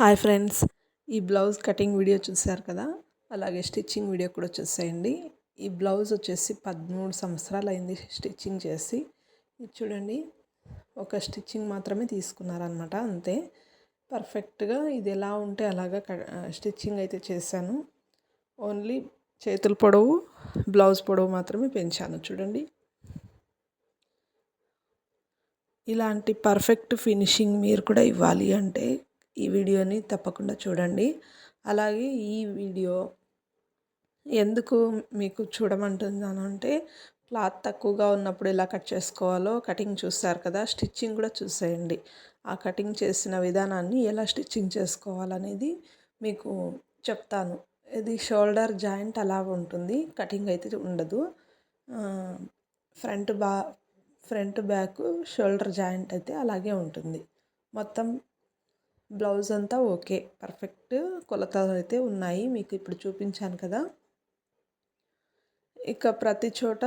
Hi friends. ఈ blouse cutting video చూశారు కదా? అలాగే స్టిచ్చింగ్ వీడియో కూడా చూసేయండి. ఈ బ్లౌజ్ వచ్చేసి పదమూడు సంవత్సరాలు అయింది స్టిచ్చింగ్ చేసి. చూడండి. ఒక స్టిచ్చింగ్ మాత్రమే తీసుకున్నారనమాట అంతే. పర్ఫెక్ట్గా ఇది ఎలా ఉంటే అలాగా స్టిచ్చింగ్ అయితే చేశాను. ఓన్లీ చేతుల పొడవు బ్లౌజ్ పొడవు మాత్రమే పెంచాను చూడండి. ఇలాంటి పర్ఫెక్ట్ ఫినిషింగ్ మీరు కూడా ఇవ్వాలి అంటే ఈ వీడియోని తప్పకుండా చూడండి. అలాగే ఈ వీడియో ఎందుకు మీకు చూడమంటున్నాను అంటే క్లాత్ తక్కువగా ఉన్నప్పుడు ఎలా కట్ చేసుకోవాలో కటింగ్ చూస్తారు కదా స్టిచ్చింగ్ కూడా చూసేయండి. ఆ కటింగ్ చేసిన విధానాన్ని ఎలా స్టిచ్చింగ్ చేసుకోవాలనేది మీకు చెప్తాను. ఇది షోల్డర్ జాయింట్ అలా ఉంటుంది కటింగ్ అయితే ఉండదు. ఫ్రంట్ బా ఫ్రంట్ బ్యాక్ షోల్డర్ జాయింట్ అయితే అలాగే ఉంటుంది. మొత్తం బ్లౌజ్ అంతా ఓకే. పర్ఫెక్ట్ కొలతలు అయితే ఉన్నాయి. మీకు ఇప్పుడు చూపించాను కదా. ఇక ప్రతి చోట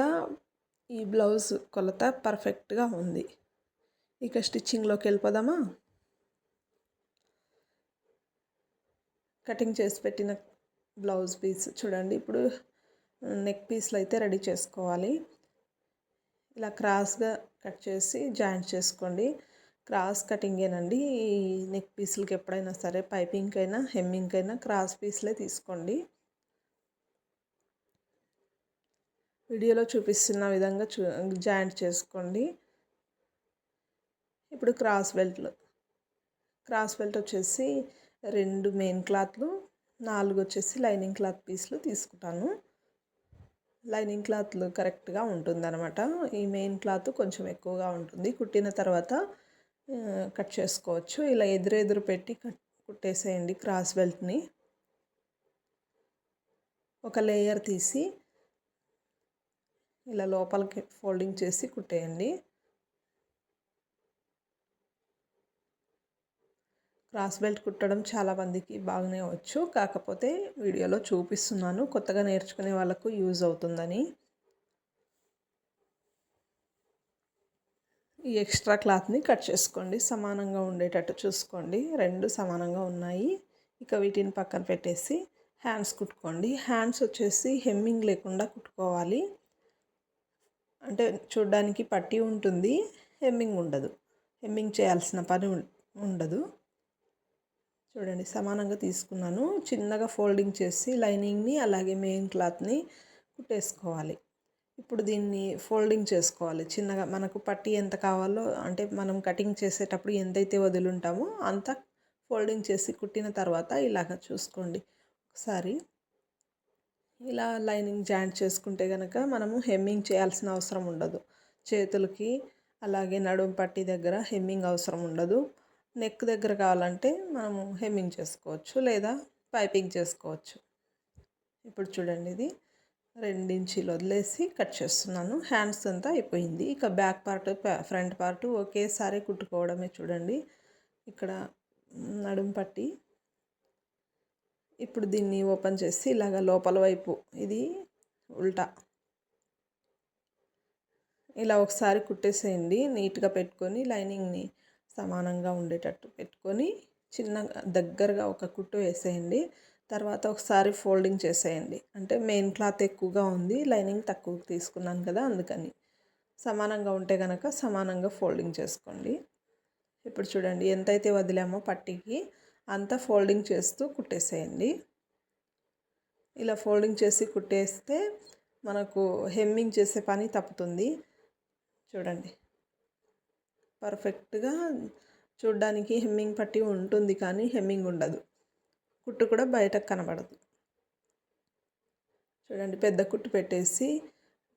ఈ బ్లౌజ్ కొలత పర్ఫెక్ట్గా ఉంది. ఇక స్టిచ్చింగ్లోకి వెళ్ళిపోదామా? కటింగ్ చేసి పెట్టిన బ్లౌజ్ పీస్ చూడండి. ఇప్పుడు నెక్ పీస్లు అయితే రెడీ చేసుకోవాలి. ఇలా క్రాస్గా కట్ చేసి జాయింట్ చేసుకోండి. క్రాస్ కటింగేనండి. ఈ నెక్ పీసులకి ఎప్పుడైనా సరే పైపింగ్ అయినా హెమ్మింగ్ అయినా క్రాస్ పీస్లే తీసుకోండి. వీడియోలో చూపిస్తున్న విధంగా చూ జాయింట్ చేసుకోండి. ఇప్పుడు క్రాస్ బెల్ట్లు. క్రాస్ బెల్ట్ వచ్చేసి రెండు మెయిన్ క్లాత్లు నాలుగు వచ్చేసి లైనింగ్ క్లాత్ పీస్లు తీసుకుంటాను. లైనింగ్ క్లాత్లు కరెక్ట్గా ఉంటుంది అనమాట ఈ మెయిన్ క్లాత్ కొంచెం ఎక్కువగా ఉంటుంది. కుట్టిన తర్వాత కట్ చేసుకోవచ్చు. ఇలా ఎదురెదురు పెట్టి కట్ కుట్టేసేయండి క్రాస్ బెల్ట్ని. ఒక లేయర్ తీసి ఇలా లోపలికి ఫోల్డింగ్ చేసి కుట్టేయండి. క్రాస్ బెల్ట్ కుట్టడం చాలా మందికి బాగానే వచ్చు. కాకపోతే వీడియోలో చూపిస్తున్నాను. కొత్తగా నేర్చుకునే వాళ్ళకు యూజ్ అవుతుందని. ఈ ఎక్స్ట్రా క్లాత్ని కట్ చేసుకోండి. సమానంగా ఉండేటట్టు చూసుకోండి. రెండు సమానంగా ఉన్నాయి. ఇక వీటిని పక్కన పెట్టేసి హ్యాండ్స్ కుట్టుకోండి. హ్యాండ్స్ వచ్చేసి హెమ్మింగ్ లేకుండా కుట్టుకోవాలి. అంటే చూడడానికి పట్టి ఉంటుంది హెమ్మింగ్ ఉండదు. హెమ్మింగ్ చేయాల్సిన పని ఉండదు. చూడండి సమానంగా తీసుకున్నాను. చిన్నగా ఫోల్డింగ్ చేసి లైనింగ్ని అలాగే మెయిన్ క్లాత్ని కుట్టేసుకోవాలి. ఇప్పుడు దీన్ని ఫోల్డింగ్ చేసుకోవాలి. చిన్నగా మనకు పట్టి ఎంత కావాలో అంటే మనం కటింగ్ చేసేటప్పుడు ఎంతైతే వదులుంటామో అంత ఫోల్డింగ్ చేసి కుట్టిన తర్వాత ఇలాగ చూసుకోండి. ఒకసారి ఇలా లైనింగ్ జాయింట్ చేసుకుంటే కనుక మనము హెమ్మింగ్ చేయాల్సిన అవసరం ఉండదు. చేతులకి అలాగే నడుము పట్టి దగ్గర హెమ్మింగ్ అవసరం ఉండదు. నెక్ దగ్గర కావాలంటే మనము హెమ్మింగ్ చేసుకోవచ్చు లేదా పైపింగ్ చేసుకోవచ్చు. ఇప్పుడు చూడండి ఇది. రెండించీలు వదిలేసి కట్ చేస్తున్నాను. హ్యాండ్స్ అంతా అయిపోయింది. ఇక బ్యాక్ పార్ట్ ఫ్రంట్ పార్ట్ ఒకేసారి కుట్టుకోవడమే చూడండి. ఇక్కడ నడుం పట్టి ఇప్పుడు దీన్ని ఓపెన్ చేసి ఇలాగ లోపల వైపు ఇది ఉల్టా. ఇలా ఒకసారి కుట్టేసేయండి. నీట్గా పెట్టుకొని లైనింగ్ని సమానంగా ఉండేటట్టు పెట్టుకొని చిన్న దగ్గరగా ఒక కుట్టు వేసేయండి. తర్వాత ఒకసారి ఫోల్డింగ్ చేసేయండి. అంటే మెయిన్ క్లాత్ ఎక్కువగా ఉంది లైనింగ్ తక్కువ తీసుకున్నాను కదా అందుకని. సమానంగా ఉంటే కనుక సమానంగా ఫోల్డింగ్ చేసుకోండి. ఇప్పుడు చూడండి ఎంతైతే వదిలామో పట్టికి అంతా ఫోల్డింగ్ చేస్తూ కుట్టేసేయండి. ఇలా ఫోల్డింగ్ చేసి కుట్టేస్తే మనకు హెమ్మింగ్ చేసే పని తప్పుతుంది. చూడండి. పర్ఫెక్ట్గా చూడ్డానికి హెమ్మింగ్ పట్టి ఉంటుంది కానీ హెమ్మింగ్ ఉండదు. కుట్టు కూడా బయటకు కనబడదు. చూడండి పెద్ద కుట్టు పెట్టేసి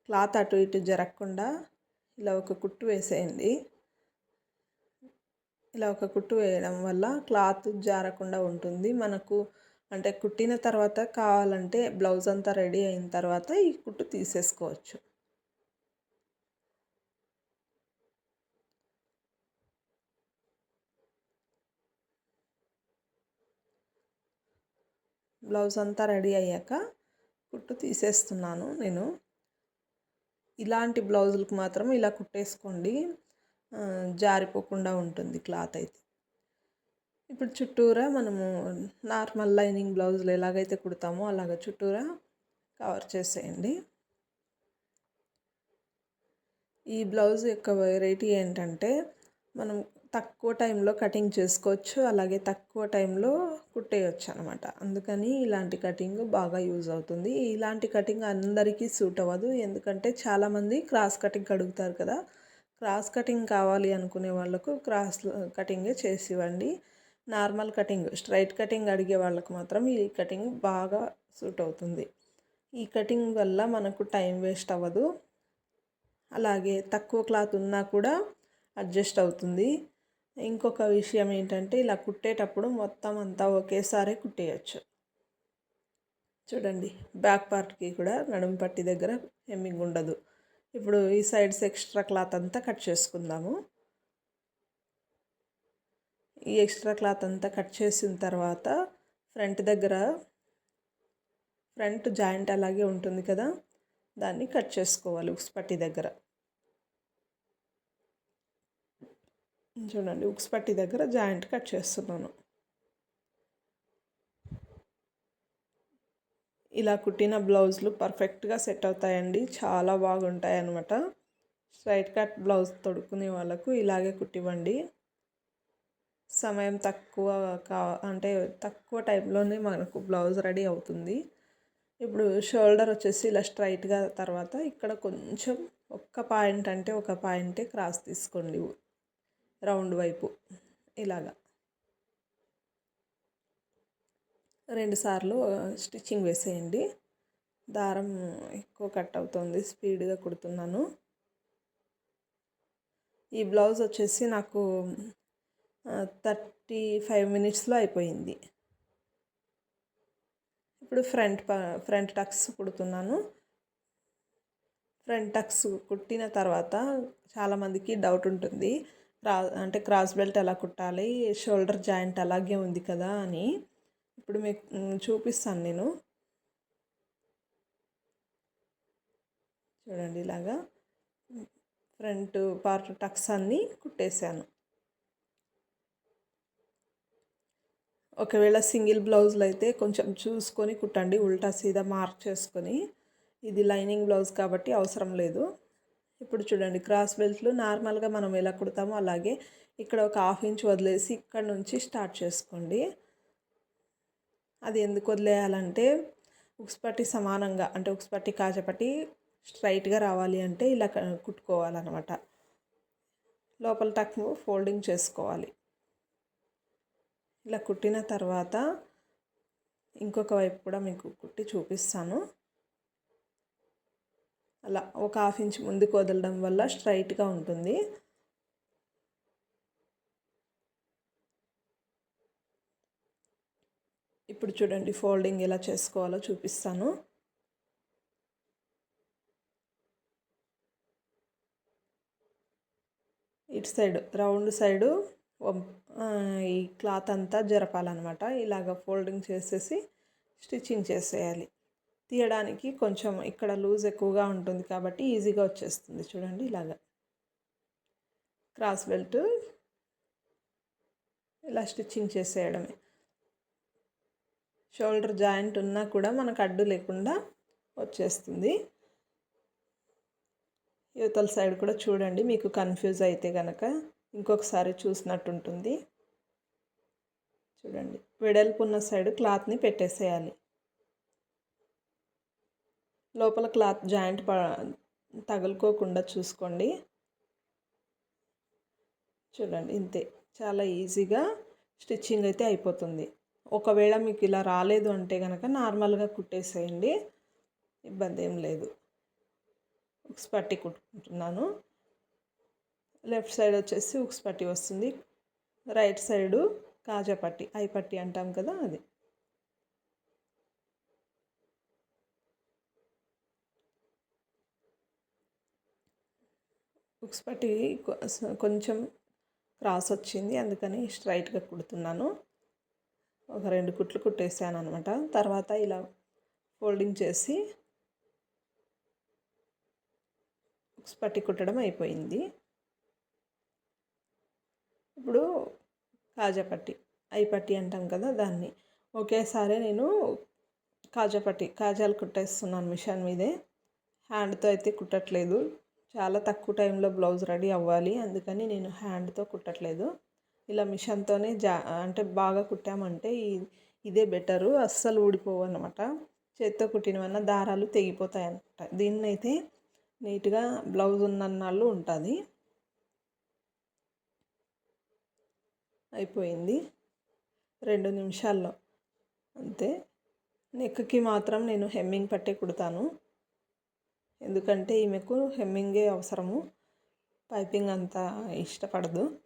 క్లాత్ అటు ఇటు జరగకుండా ఇలా ఒక కుట్టు వేసేయండి. ఇలా ఒక కుట్టు వేయడం వల్ల క్లాత్ జారకుండా ఉంటుంది. మనకు అంటే కుట్టిన తర్వాత కావాలంటే బ్లౌజ్ అంతా రెడీ అయిన తర్వాత ఈ కుట్టు తీసేసుకోవచ్చు. బ్లౌజ్ అంతా రెడీ అయ్యాక కుట్టు తీసేస్తున్నాను నేను. ఇలాంటి బ్లౌజులకు మాత్రం ఇలా కుట్టేసుకోండి. జారిపోకుండా ఉంటుంది క్లాత్ అయితే. ఇప్పుడు చుట్టూరా మనము నార్మల్ లైనింగ్ బ్లౌజులు ఎలాగైతే కుడతామో అలాగ చుట్టూరా కవర్ చేసేయండి. ఈ బ్లౌజ్ యొక్క వెరైటీ ఏంటంటే మనం తక్కువ టైంలో కటింగ్ చేసుకోవచ్చు అలాగే తక్కువ టైంలో కుట్టేయచ్చు అనమాట అందుకని ఇలాంటి కటింగ్ బాగా యూజ్ అవుతుంది. ఇలాంటి కటింగ్ అందరికీ సూట్ అవ్వదు. ఎందుకంటే చాలామంది క్రాస్ కటింగ్ అడుగుతారు కదా. క్రాస్ కటింగ్ కావాలి అనుకునే వాళ్ళకు క్రాస్ కటింగే చేసి ఇవ్వండి నార్మల్ కటింగ్ స్ట్రైట్ కటింగ్ అడిగే వాళ్ళకు మాత్రం ఈ కటింగ్ బాగా సూట్ అవుతుంది. ఈ కటింగ్ వల్ల మనకు టైం వేస్ట్ అవ్వదు. అలాగే తక్కువ క్లాత్ ఉన్నా కూడా అడ్జస్ట్ అవుతుంది. ఇంకొక విషయం ఏంటంటే ఇలా కుట్టేటప్పుడు మొత్తం అంతా ఒకేసారి కుట్టేయచ్చు. చూడండి బ్యాక్ పార్ట్కి కూడా నడుము పట్టి దగ్గర హెమ్మింగ్ ఉండదు. ఇప్పుడు ఈ సైడ్స్ ఎక్స్ట్రా క్లాత్ అంతా కట్ చేసుకుందాము. ఈ ఎక్స్ట్రా క్లాత్ అంతా కట్ చేసిన తర్వాత ఫ్రంట్ దగ్గర ఫ్రంట్ జాయింట్ అలాగే ఉంటుంది కదా దాన్ని కట్ చేసుకోవాలి ఉక్స్ పట్టి దగ్గర. చూడండి ఉక్స్ పట్టి దగ్గర జాయింట్ కట్ చేస్తున్నాను. ఇలా కుట్టిన బ్లౌజులు పర్ఫెక్ట్గా సెట్ అవుతాయండి చాలా బాగుంటాయి అన్నమాట స్ట్రైట్ కట్ బ్లౌజ్ తొడుక్కునే వాళ్ళకు ఇలాగే కుట్టివ్వండి. సమయం తక్కువ కా అంటే తక్కువ టైంలోనే మనకు బ్లౌజ్ రెడీ అవుతుంది. ఇప్పుడు షోల్డర్ వచ్చేసి ఇలా స్ట్రైట్గా తర్వాత ఇక్కడ కొంచెం ఒక్క పాయింట్ అంటే ఒక పాయింటే క్రాస్ తీసుకోండి. రౌండ్ వైపు ఇలాగా. రెండుసార్లు స్టిచ్చింగ్ వేసేయండి. దారం ఎక్కువ కట్ అవుతుంది స్పీడ్గా కుడుతున్నాను. ఈ బ్లౌజ్ వచ్చేసి నాకు థర్టీ ఫైవ్ మినిట్స్లో అయిపోయింది. ఇప్పుడు ఫ్రంట్ ఫ్రంట్ టక్స్ కుడుతున్నాను. ఫ్రంట్ టక్స్ కుట్టిన తర్వాత చాలామందికి డౌట్ ఉంటుంది. క్రా అంటే క్రాస్ బెల్ట్ ఎలా కుట్టాలి షోల్డర్ జాయింట్ అలాగే ఉంది కదా అని. ఇప్పుడు మీకు చూపిస్తాను నేను. చూడండి ఇలాగా. ఫ్రంట్ పార్ట్ టక్స్ అన్నీ కుట్టేశాను. ఒకవేళ సింగిల్ బ్లౌజులు అయితే కొంచెం చూసుకొని కుట్టండి ఉల్టా సీదా మార్క్ చేసుకొని. ఇది లైనింగ్ బ్లౌజ్ కాబట్టి అవసరం లేదు. ఇప్పుడు చూడండి క్రాస్ బెల్ట్లు నార్మల్గా మనం ఎలా కుడతామో అలాగే ఇక్కడ ఒక హాఫ్ ఇంచ్ వదిలేసి ఇక్కడ నుంచి స్టార్ట్ చేసుకోండి. అది ఎందుకు వదిలేయాలంటే ఉక్స్పట్టి సమానంగా అంటే ఉక్స్పట్టి కాజపట్టి స్ట్రైట్గా రావాలి అంటే ఇలా కుట్టుకోవాలన్నమాట. లోపల టక్ ఫోల్డింగ్ చేసుకోవాలి. ఇలా కుట్టిన తర్వాత ఇంకొక వైపు కూడా మీకు కుట్టి చూపిస్తాను. అలా ఒక హాఫ్ ఇంచ్ ముందుకు వదలడం వల్ల స్ట్రైట్గా ఉంటుంది. ఇప్పుడు చూడండి ఫోల్డింగ్ ఎలా చేసుకోవాలో చూపిస్తాను. ఇటు సైడ్ రౌండ్ సైడు ఈ క్లాత్ అంతా జరపాలన్నమాట. ఇలాగ ఫోల్డింగ్ చేసేసి స్టిచ్చింగ్ చేసేయాలి. తీయడానికి కొంచెం ఇక్కడ లూజ్ ఎక్కువగా ఉంటుంది కాబట్టి ఈజీగా వచ్చేస్తుంది. చూడండి ఇలాగా. క్రాస్ బెల్ట్ ఇలా స్టిచ్చింగ్ చేసేయడమే. షోల్డర్ జాయింట్ ఉన్నా కూడా మనకు అడ్డు లేకుండా వచ్చేస్తుంది. యువతల సైడ్ కూడా చూడండి మీకు కన్ఫ్యూజ్ అయితే కనుక ఇంకొకసారి చూసినట్టు ఉంటుంది. చూడండి వెడల్పు ఉన్న సైడ్ క్లాత్ని పెట్టేసేయాలి. లోపల క్లాత్ జాయింట్ ప తగులుకోకుండా చూసుకోండి. చూడండి ఇంతే. చాలా ఈజీగా స్టిచ్చింగ్ అయితే అయిపోతుంది. ఒకవేళ మీకు ఇలా రాలేదు అంటే కనుక నార్మల్గా కుట్టేసేయండి. ఇబ్బంది ఏం లేదు. ఉక్స్ పట్టి కుట్టుకుంటున్నాను. లెఫ్ట్ సైడ్ వచ్చేసి ఉక్స్ పట్టి వస్తుంది. రైట్ సైడు కాజా పట్టి ఐ పట్టి అంటాం కదా అది. హుక్స్ పట్టి కొంచెం క్రాస్ వచ్చింది అందుకని స్ట్రైట్గా కుడుతున్నాను. ఒక రెండు కుట్లు కుట్టేసాను అనమాట తర్వాత ఇలా ఫోల్డింగ్ చేసి హుక్స్ పట్టి కుట్టడం అయిపోయింది. ఇప్పుడు కాజాపట్టి ఐపట్టి అంటాం కదా దాన్ని. ఒకేసారి నేను కాజాపట్టి కాజాలు కుట్టేస్తున్నాను మిషన్ మీదే. హ్యాండ్తో అయితే కుట్టట్లేదు. చాలా తక్కువ టైంలో బ్లౌజ్ రెడీ అవ్వాలి. అందుకని నేను హ్యాండ్తో కుట్టట్లేదు. ఇలా మిషన్తోనే జా అంటే బాగా కుట్టామంటే ఇదే బెటరు. అస్సలు ఊడిపోవు అనమాట చేత్తో కుట్టినవన్న దారాలు తెగిపోతాయి అనమాట దీన్నైతే నీట్గా బ్లౌజ్ ఉన్నన్నాళ్ళు ఉంటుంది. అయిపోయింది. రెండు నిమిషాల్లో. అంతే. నెక్కి మాత్రం నేను హెమ్మింగ్ పట్టే కుడతాను. ఎందుకంటే ఈమెకు హెమ్మింగే అవసరము. పైపింగ్ అంత ఇష్టపడదు.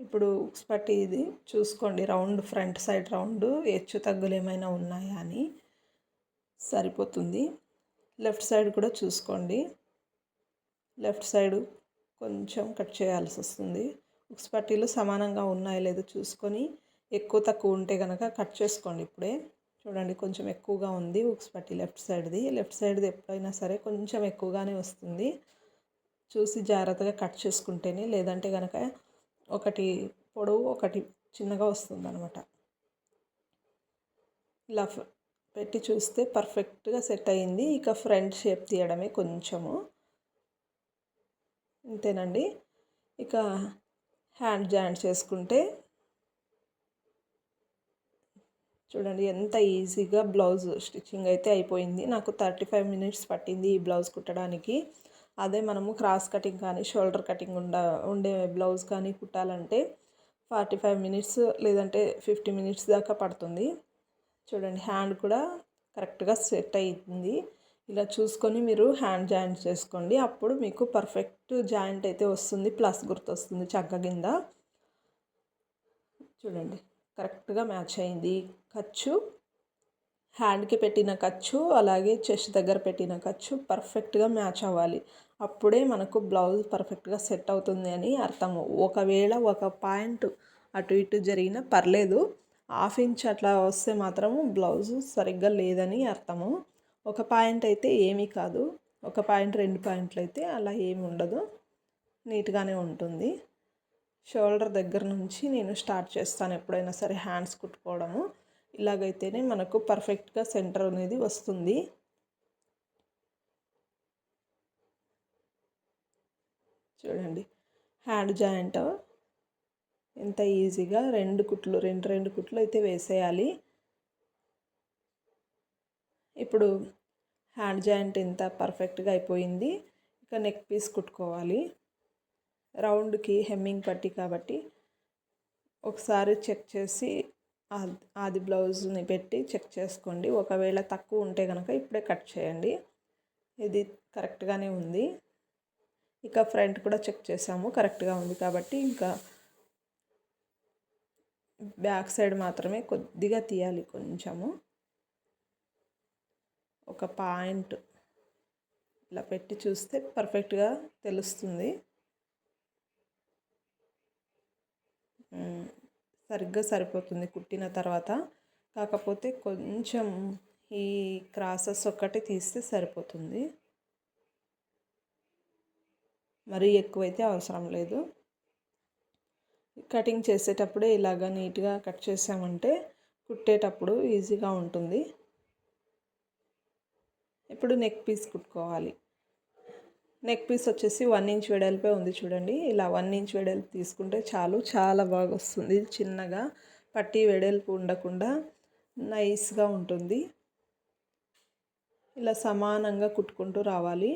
ఇప్పుడు ఉక్స్ పట్టి ఇది చూసుకోండి. రౌండ్ ఫ్రంట్ సైడ్ రౌండ్ హెచ్చు తగ్గులు ఏమైనా ఉన్నాయా అని సరిపోతుంది. లెఫ్ట్ సైడ్ కూడా చూసుకోండి. లెఫ్ట్ సైడ్ కొంచెం కట్ చేయాల్సి వస్తుంది. ఉక్స్ పట్టీలు సమానంగా ఉన్నాయో లేదో చూసుకొని ఎక్కువ తక్కువ ఉంటే కనుక కట్ చేసుకోండి ఇప్పుడే. చూడండి కొంచెం ఎక్కువగా ఉంది. ఉక్స్ పట్టి లెఫ్ట్ సైడ్ది. లెఫ్ట్ సైడ్ది ఎప్పుడైనా సరే కొంచెం ఎక్కువగానే వస్తుంది. చూసి జాగ్రత్తగా కట్ చేసుకుంటేనే లేదంటే కనుక ఒకటి పొడవు ఒకటి చిన్నగా వస్తుంది అనమాట ఇలా పెట్టి చూస్తే పర్ఫెక్ట్గా సెట్ అయింది. ఇక ఫ్రంట్ షేప్ తీయడమే కొంచెము. అంతేనండి ఇక హ్యాండ్ జాయింట్ చేసుకుంటే చూడండి ఎంత ఈజీగా బ్లౌజ్ స్టిచ్చింగ్ అయితే అయిపోయింది. నాకు థర్టీ ఫైవ్ మినిట్స్ పట్టింది ఈ బ్లౌజ్ కుట్టడానికి. అదే మనము క్రాస్ కటింగ్ కానీ షోల్డర్ కటింగ్ ఉండ ఉండే బ్లౌజ్ కానీ కుట్టాలంటే ఫార్టీ ఫైవ్ మినిట్స్ లేదంటే ఫిఫ్టీ మినిట్స్ దాకా పడుతుంది. చూడండి హ్యాండ్ కూడా కరెక్ట్గా సెట్ అయింది ఇలా చూసుకొని మీరు హ్యాండ్ జాయింట్ చేసుకోండి. అప్పుడు మీకు పర్ఫెక్ట్ జాయింట్ అయితే వస్తుంది ప్లస్ గుర్తు వస్తుంది చక్క కింద చూడండి. కరెక్ట్గా మ్యాచ్ అయింది. ఖర్చు హ్యాండ్కి పెట్టిన ఖర్చు అలాగే చెస్ట్ దగ్గర పెట్టిన ఖర్చు పర్ఫెక్ట్గా మ్యాచ్ అవ్వాలి. అప్పుడే మనకు బ్లౌజ్ పర్ఫెక్ట్గా సెట్ అవుతుంది అని అర్థము. ఒకవేళ ఒక పాయింట్ అటు ఇటు జరిగినా పర్లేదు. హాఫ్ ఇంచ్ అట్లా వస్తే మాత్రము బ్లౌజ్ సరిగ్గా లేదని అర్థము. ఒక పాయింట్ అయితే ఏమీ కాదు. ఒక పాయింట్ రెండు పాయింట్లు అయితే అలా ఏమి ఉండదు. నీట్గానే ఉంటుంది. షోల్డర్ దగ్గర నుంచి నేను స్టార్ట్ చేస్తాను ఎప్పుడైనా సరే హ్యాండ్స్ కుట్టుకోవడము. ఇలాగైతేనే మనకు పర్ఫెక్ట్గా సెంటర్ అనేది వస్తుంది. చూడండి హ్యాండ్ జాయింట్ ఎంత ఈజీగా రెండు కుట్లు రెండు రెండు కుట్లు అయితే వేసేయాలి. ఇప్పుడు హ్యాండ్ జాయింట్ ఎంత పర్ఫెక్ట్గా అయిపోయింది ఇక నెక్ పీస్ కుట్టుకోవాలి. రౌండ్కి హెమ్మింగ్ పట్టి కాబట్టి ఒకసారి చెక్ చేసి ఆది బ్లౌజ్ని పెట్టి చెక్ చేసుకోండి. ఒకవేళ తక్కువ ఉంటే కనుక ఇప్పుడే కట్ చేయండి. ఇది కరెక్ట్గానే ఉంది. ఇక ఫ్రంట్ కూడా చెక్ చేసాము కరెక్ట్గా ఉంది కాబట్టి ఇంకా బ్యాక్ సైడ్ మాత్రమే కొద్దిగా తీయాలి కొంచెము. ఒక పాయింట్ ఇలా పెట్టి చూస్తే పర్ఫెక్ట్గా తెలుస్తుంది. సరిగ్గా సరిపోతుంది కుట్టిన తర్వాత. కాకపోతే కొంచెం ఈ క్రాసెస్ ఒక్కటి తీస్తే సరిపోతుంది. మరీ ఎక్కువైతే అవసరం లేదు. కటింగ్ చేసేటప్పుడే ఇలాగ నీట్గా కట్ చేసామంటే కుట్టేటప్పుడు ఈజీగా ఉంటుంది. ఇప్పుడు నెక్ పీస్ కుట్టుకోవాలి. నెక్ పీస్ వచ్చేసి వన్ ఇంచ్ వెడల్పే ఉంది చూడండి. ఇలా వన్ ఇంచ్ వెడల్పు తీసుకుంటే చాలు చాలా బాగా వస్తుంది. చిన్నగా పట్టి వెడల్పు ఉండకుండా నైస్గా ఉంటుంది. ఇలా సమానంగా కుట్టుకుంటూ రావాలి.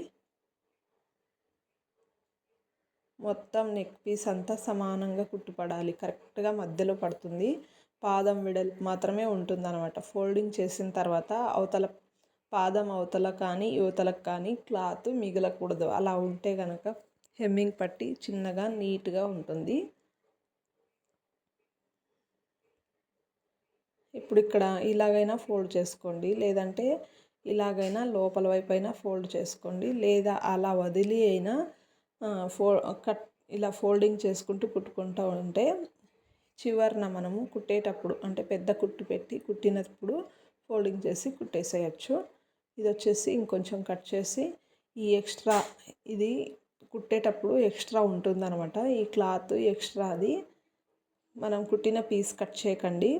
మొత్తం నెక్ పీస్ అంతా సమానంగా కుట్టుపడాలి. కరెక్ట్గా మధ్యలో పడుతుంది. పాదం వెడల్పు మాత్రమే ఉంటుంది అనమాట ఫోల్డింగ్ చేసిన తర్వాత అవతల పాదం అవతల కానీ యువతలకు కానీ క్లాత్ మిగలకూడదు. అలా ఉంటే కనుక హెమ్మింగ్ పట్టి చిన్నగా నీట్గా ఉంటుంది. ఇప్పుడు ఇక్కడ ఇలాగైనా ఫోల్డ్ చేసుకోండి. లేదంటే ఇలాగైనా లోపల వైపు అయినా ఫోల్డ్ చేసుకోండి. లేదా అలా వదిలి అయినా ఫో కట్ ఇలా ఫోల్డింగ్ చేసుకుంటూ కుట్టుకుంటూ ఉంటే చివరిన మనము కుట్టేటప్పుడు అంటే పెద్ద కుట్టు పెట్టి కుట్టినప్పుడు ఫోల్డింగ్ చేసి కుట్టేసేయచ్చు. ఇది వచ్చేసి ఇంకొంచెం కట్ చేసి ఈ ఎక్స్ట్రా ఇది కుట్టేటప్పుడు ఎక్స్ట్రా ఉంటుందన్నమాట. ఈ క్లాత్ ఎక్స్ట్రా అది మనం కుట్టిన పీస్ కట్ చేయకండి.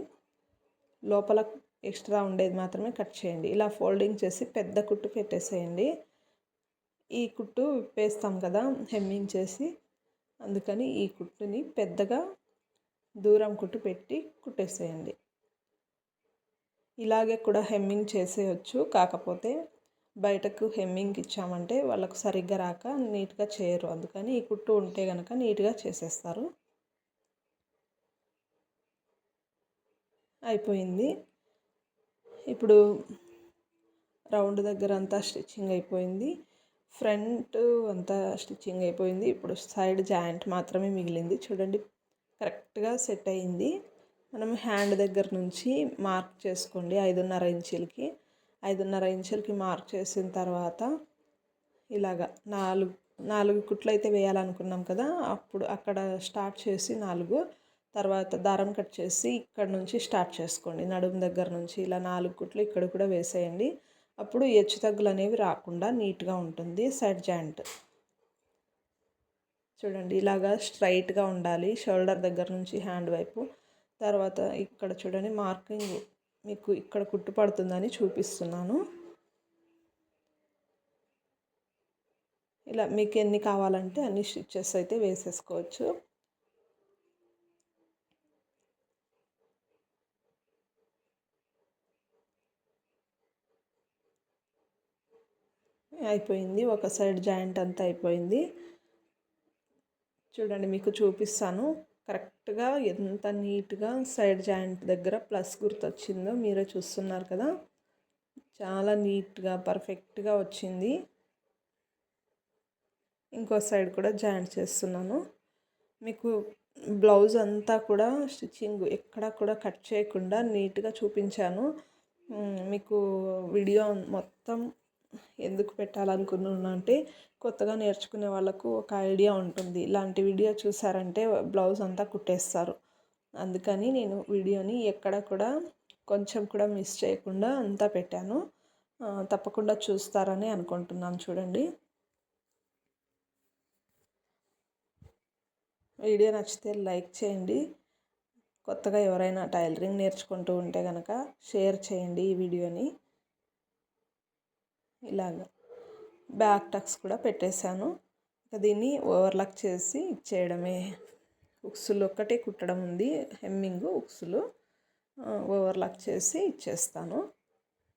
లోపల ఎక్స్ట్రా ఉండేది మాత్రమే కట్ చేయండి. ఇలా ఫోల్డింగ్ చేసి పెద్ద కుట్టు పెట్టేసేయండి. ఈ కుట్టు విప్పేస్తాం కదా హెమ్మింగ్ చేసి. అందుకని ఈ కుట్టుని పెద్దగా దూరం కుట్టు పెట్టి కుట్టేసేయండి. ఇలాగే కూడా హెమ్మింగ్ చేసేయచ్చు. కాకపోతే బయటకు హెమ్మింగ్ ఇచ్చామంటే వాళ్ళకు సరిగ్గా రాక నీట్గా చేయరు. అందుకని ఈ కుట్టు ఉంటే కనుక నీట్గా చేసేస్తారు. అయిపోయింది. ఇప్పుడు రౌండ్ దగ్గర అంతా స్టిచ్చింగ్ అయిపోయింది. ఫ్రంట్ అంతా స్టిచ్చింగ్ అయిపోయింది. ఇప్పుడు సైడ్ జాయింట్ మాత్రమే మిగిలింది. చూడండి కరెక్ట్గా సెట్ అయింది. మనం హ్యాండ్ దగ్గర నుంచి మార్క్ చేసుకోండి ఐదున్నర ఇంచులకి. ఐదున్నర ఇంచులకి మార్క్ చేసిన తర్వాత ఇలాగ నాలుగు నాలుగు కుట్లు అయితే వేయాలనుకున్నాం కదా అప్పుడు అక్కడ స్టార్ట్ చేసి నాలుగు తర్వాత దారం కట్ చేసి ఇక్కడ నుంచి స్టార్ట్ చేసుకోండి. నడుము దగ్గర నుంచి ఇలా నాలుగు కుట్లు ఇక్కడ కూడా వేసేయండి. అప్పుడు హెచ్చు తగ్గులు అనేవి రాకుండా నీట్గా ఉంటుంది. Set joint. చూడండి ఇలాగా స్ట్రైట్గా ఉండాలి. షోల్డర్ దగ్గర నుంచి హ్యాండ్ వైపు తర్వాత ఇక్కడ చూడండి మార్కింగ్ మీకు ఇక్కడ కుట్టు పడుతుందని చూపిస్తున్నాను. ఇలా మీకు ఎన్ని కావాలంటే అన్ని స్టిచ్చెస్ అయితే వేసేసుకోవచ్చు. అయిపోయింది. ఒక సైడ్ జాయింట్ అంతా అయిపోయింది. చూడండి మీకు చూపిస్తాను. కరెక్ట్గా ఎంత నీట్గా సైడ్ జాయింట్ దగ్గర ప్లస్ గుర్తు వచ్చిందో మీరే చూస్తున్నారు కదా. చాలా నీట్గా పర్ఫెక్ట్గా వచ్చింది. ఇంకో సైడ్ కూడా జాయింట్ చేస్తున్నాను. మీకు బ్లౌజ్ అంతా కూడా స్టిచ్చింగ్ ఎక్కడ కూడా కట్ చేయకుండా నీట్గా చూపించాను. మీకు వీడియో మొత్తం ఎందుకు పెట్టాలనుకున్నాను అంటే కొత్తగా నేర్చుకునే వాళ్ళకు ఒక ఐడియా ఉంటుంది. ఇలాంటి వీడియో చూసారంటే బ్లౌజ్ అంతా కుట్టేస్తారు. అందుకని నేను వీడియోని ఎక్కడ కూడా కొంచెం కూడా మిస్ చేయకుండా అంతా పెట్టాను. తప్పకుండా చూస్తారని అనుకుంటున్నాను చూడండి. వీడియో నచ్చితే లైక్ చేయండి. కొత్తగా ఎవరైనా టైలరింగ్ నేర్చుకుంటూ ఉంటే కనుక షేర్ చేయండి ఈ వీడియోని. ఇలాగ బ్యాక్ టక్స్ కూడా పెట్టేశాను. దీన్ని ఓవర్లాక్ చేసి ఇచ్చేయడమే. ఉక్సులు ఒక్కటే కుట్టడం ఉంది. హెమ్మింగ్ ఉక్సులు ఓవర్లాక్ చేసి ఇచ్చేస్తాను.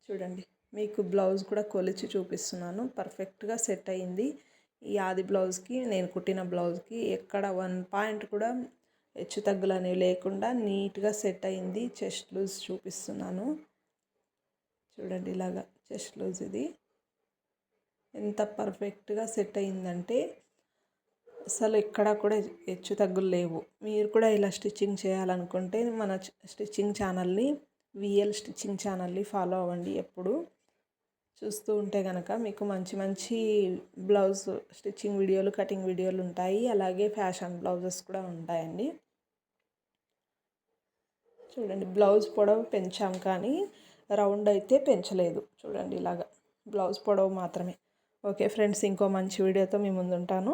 చూడండి మీకు బ్లౌజ్ కూడా కొలిచి చూపిస్తున్నాను. పర్ఫెక్ట్గా సెట్ అయింది. ఈ ఆది బ్లౌజ్కి నేను కుట్టిన బ్లౌజ్కి ఎక్కడ వన్ పాయింట్ కూడా హెచ్చు తగ్గులు అనేవి లేకుండా నీట్గా సెట్ అయింది. చెస్ట్ లూజ్ చూపిస్తున్నాను. చూడండి ఇలాగా చెస్ట్ లూజ్ ఇది. ఎంత పర్ఫెక్ట్గా సెట్ అయిందంటే అసలు ఎక్కడా కూడా హెచ్చు తగ్గులు లేవు. మీరు కూడా ఇలా స్టిచ్చింగ్ చేయాలనుకుంటే మన స్టిచ్చింగ్ ఛానల్ని విఎల్ స్టిచ్చింగ్ ఛానల్ని ఫాలో అవ్వండి ఎప్పుడు. చూస్తూ ఉంటే కనుక మీకు మంచి మంచి బ్లౌజ్ స్టిచ్చింగ్ వీడియోలు కటింగ్ వీడియోలు ఉంటాయి. అలాగే ఫ్యాషన్ బ్లౌజెస్ కూడా ఉంటాయండి. చూడండి బ్లౌజ్ పొడవు పెంచాం కానీ రౌండ్ అయితే పెంచలేదు. చూడండి ఇలాగా బ్లౌజ్ పొడవు మాత్రమే. ఓకే ఫ్రెండ్స్ ఇంకో మంచి వీడియోతో మీ ముందు ఉంటాను